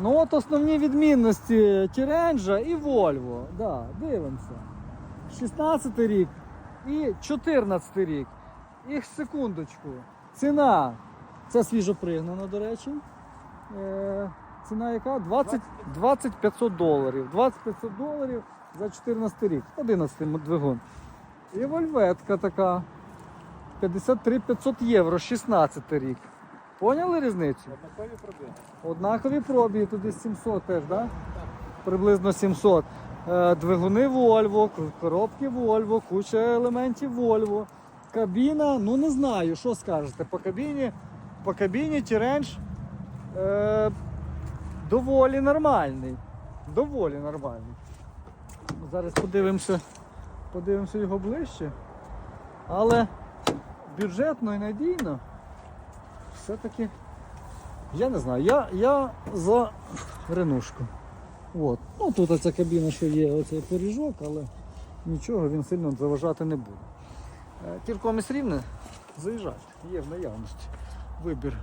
Ну от основні відмінності Тіренджа і Volvo. Да, дивимося. 16 рік і 14 рік. І секундочку. Ціна. Це свіжо пригнано, до речі. Е, ціна яка? 20, 20 500 доларів. 20 500 доларів за 14 рік. 11 двигун. І вольветка така. 53 500 євро, 16 рік. Поняли різницю? Однакові проблеми. Однакові пробіги, туди 700 теж, да? Приблизно 700. Е, Двигуни Volvo, коробки Volvo, куча елементів Volvo. Кабіна, ну не знаю, що скажете. По кабіні, по кабіні Тіренж е, доволі нормальний. Доволі нормальний. Зараз подивимося, подивимося його ближче. Але бюджетно і надійно все-таки. Я не знаю, я, я за Ренушку. От. Ну тут оця кабіна, що є, оцей поріжок, але нічого він сильно заважати не буде. Е, Кіркоміс рівне, заїжджайте, є в наявності. Вибір